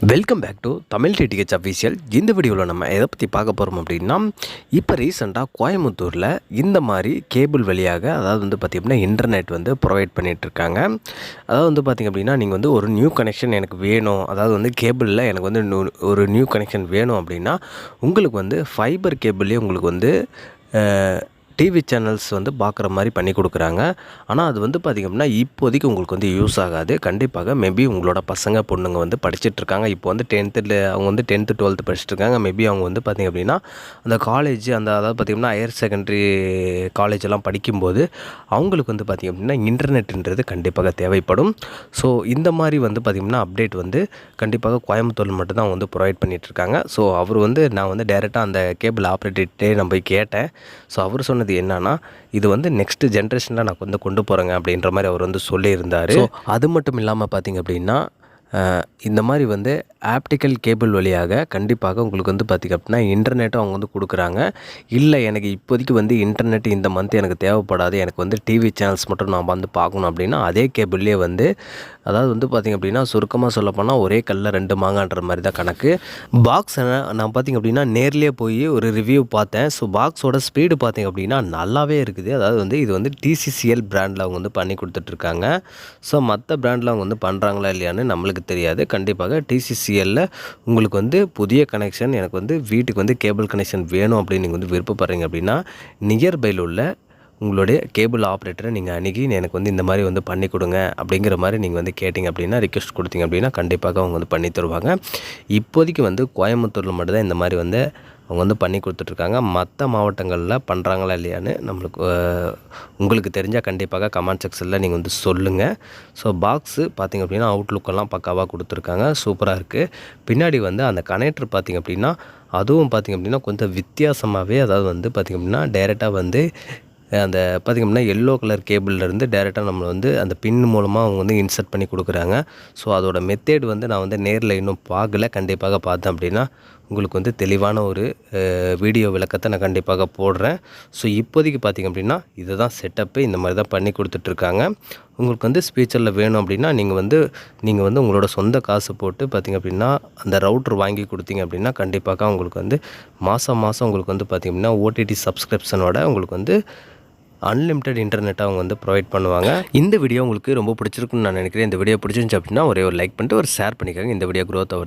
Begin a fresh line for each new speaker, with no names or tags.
Welcome back to Tamil DTH official இந்த வீடியோவில் நம்ம எதை பற்றி பார்க்க போகிறோம் அப்படின்னா இப்போ ரீசெண்டாக கோயம்புத்தூரில் இந்த மாதிரி கேபிள் வழியாக அதாவது வந்து பார்த்திங்க அப்படின்னா இன்டர்நெட் வந்து ப்ரொவைட் பண்ணிகிட்ருக்காங்க அதாவது வந்து பார்த்திங்க அப்படின்னா நீங்கள் வந்து ஒரு நியூ கனெக்ஷன் எனக்கு வேணும். அதாவது வந்து கேபிளில் எனக்கு வந்து ஒரு நியூ கனெக்ஷன் வேணும் அப்படின்னா உங்களுக்கு வந்து ஃபைபர் கேபிள்லேயே உங்களுக்கு வந்து டிவி சேனல்ஸ் வந்து பார்க்குற மாதிரி பண்ணி கொடுக்குறாங்க. ஆனால் அது வந்து பார்த்திங்க அப்படின்னா இப்போதைக்கு உங்களுக்கு வந்து யூஸ் ஆகாது. கண்டிப்பாக மேபி உங்களோட பசங்க பொண்ணுங்க வந்து படிச்சுட்டு இருக்காங்க. இப்போ வந்து டென்த்தில் அவங்க வந்து டென்த்து டுவெல்த்து படிச்சுட்டு இருக்காங்க. மேபி அவங்க வந்து பார்த்திங்க அப்படின்னா அந்த காலேஜ் அந்த அதாவது பார்த்திங்கன்னா ஹையர் செகண்டரி காலேஜ் எல்லாம் படிக்கும்போது அவங்களுக்கு வந்து பார்த்திங்க அப்படின்னா இன்டர்நெட்டுன்றது கண்டிப்பாக தேவைப்படும். ஸோ இந்த மாதிரி வந்து பார்த்திங்கன்னா அப்டேட் வந்து கண்டிப்பாக கோயம்புத்தூர் மட்டும்தான் அவங்க வந்து ப்ரொவைட் பண்ணிகிட்ருக்காங்க ஸோ அவர் வந்து நான் வந்து டேரெக்டாக அந்த கேபிள் ஆப்ரேட்டர்கிட்டே நான் போய் கேட்டேன். ஸோ அவர் சொன்னது என்னன்னா இது வந்து நெக்ஸ்ட் ஜென்ரேஷனில் நான் வந்து கொண்டு போகிறேங்க அப்படின்ற மாதிரி அவர் வந்து சொல்லியிருந்தார். ஸோ அது மட்டும் இல்லாமல் பார்த்திங்க அப்படின்னா இந்த மாதிரி வந்து ஆப்டிக்கல் கேபிள் வழியாக கண்டிப்பாக உங்களுக்கு வந்து பார்த்திங்க அப்படின்னா இன்டர்நெட்டும் அவங்க வந்து கொடுக்குறாங்க. இல்லை எனக்கு இப்போதைக்கு வந்து இன்டர்நெட் இந்த மந்த் எனக்கு தேவைப்படாது. எனக்கு வந்து டிவி சேனல்ஸ் மட்டும் நான் வந்து பார்க்கணும் அப்படின்னா அதே கேபிள்லேயே வந்து அதாவது வந்து பார்த்திங்க அப்படின்னா சுருக்கமாக சொல்லப்போனால் ஒரே கல்லில் ரெண்டு மாங்கான்ற மாதிரி தான் கணக்கு. பாக்ஸ் நான் பார்த்திங்க அப்படின்னா நேர்லேயே போய் ஒரு ரிவ்யூ பார்த்தேன். ஸோ பாக்ஸோட ஸ்பீடு பார்த்திங்க அப்படின்னா நல்லாவே இருக்குது. அதாவது வந்து இது வந்து டிசிசிஎல் பிராண்டில் அவங்க வந்து பண்ணி கொடுத்துட்ருக்காங்க ஸோ மற்ற பிராண்டில் அவங்க வந்து பண்ணுறாங்களா இல்லையான்னு நம்மளுக்கு தெரியாது. கண்டிப்பாக டிசிசி டிசிசிஎல்ல உங்களுக்கு வந்து புதிய கனெக்ஷன் எனக்கு வந்து வீட்டுக்கு வந்து கேபிள் கனெக்ஷன் வேணும் அப்படின்னு நீங்கள் வந்து விருப்பப்படுறீங்க அப்படின்னா நியர்பையில் உள்ள உங்களுடைய கேபிள் ஆப்ரேட்டரை நீங்கள் அணுகி எனக்கு வந்து இந்த மாதிரி வந்து பண்ணி கொடுங்க அப்படிங்கிற மாதிரி நீங்கள் வந்து கேட்டிங்க அப்படின்னா ரிக்வெஸ்ட் கொடுத்தீங்க அப்படின்னா கண்டிப்பாக அவங்க வந்து பண்ணி தருவாங்க. இப்போதைக்கு வந்து கோயம்புத்தூரில் மட்டும்தான் இந்த மாதிரி வந்து அவங்க வந்து பண்ணி கொடுத்துட்ருக்காங்க. மற்ற மாவட்டங்களில் பண்ணுறாங்களா இல்லையான்னு நம்மளுக்கு உங்களுக்கு தெரிஞ்சால் கண்டிப்பாக கமெண்ட் செக்ஷனில் நீங்கள் வந்து சொல்லுங்கள் ஸோ பாக்ஸு பார்த்திங்க அப்படின்னா அவுட்லுக்கெல்லாம் பக்காவாக கொடுத்துருக்காங்க. சூப்பராக இருக்குது பின்னாடி வந்து அந்த கனெக்டர் பார்த்திங்க அப்படின்னா அதுவும் பார்த்திங்க அப்படின்னா கொஞ்சம் வித்தியாசமாகவே அதாவது வந்து பார்த்திங்க அப்படின்னா டைரெக்டாக வந்து அந்த பார்த்திங்க அப்படின்னா எல்லோ கலர் கேபிள்லேருந்து டேரெக்டாக நம்ம வந்து அந்த பின் மூலமாக அவங்க வந்து இன்சர்ட் பண்ணி கொடுக்குறாங்க. ஸோ அதோட மெத்தேட் வந்து நான் வந்து நேரில் இன்னும் பார்க்கல. கண்டிப்பாக பார்த்தேன் அப்படின்னா உங்களுக்கு வந்து தெளிவான ஒரு வீடியோ விளக்கத்தை நான் கண்டிப்பாக போடுறேன். ஸோ இப்போதைக்கு பார்த்திங்க அப்படின்னா இதுதான் செட்டப்பு இந்த மாதிரி தான் பண்ணி கொடுத்துட்ருக்காங்க. உங்களுக்கு வந்து ஸ்பீச்சரில் வேணும் அப்படின்னா நீங்கள் வந்து நீங்கள் வந்து உங்களோட சொந்த காசு போட்டு பார்த்திங்க அப்படின்னா அந்த ரவுட்ரு வாங்கி கொடுத்தீங்க அப்படின்னா கண்டிப்பாக உங்களுக்கு வந்து மாதம் மாதம் உங்களுக்கு வந்து பார்த்திங்க அப்படின்னா ஓடிடி சப்ஸ்கிரிப்ஷனோட உங்களுக்கு வந்து அன்லிமிட்டெட் இன்டர்நெட் அவங்க வந்து ப்ரொவைட் பண்ணுவாங்க. இந்த வீடியோ உங்களுக்கு ரொம்ப பிடிச்சிருக்குன்னு நான் நினைக்கிறேன். இந்த வீடியோ பிடிச்சிருந்துச்சு அப்படின்னா ஒரே ஒரு லைக் பண்ணிட்டு ஒரு ஷேர் பண்ணிக்கோங்க. இந்த வீடியோ க்ரோத் ஆகுது.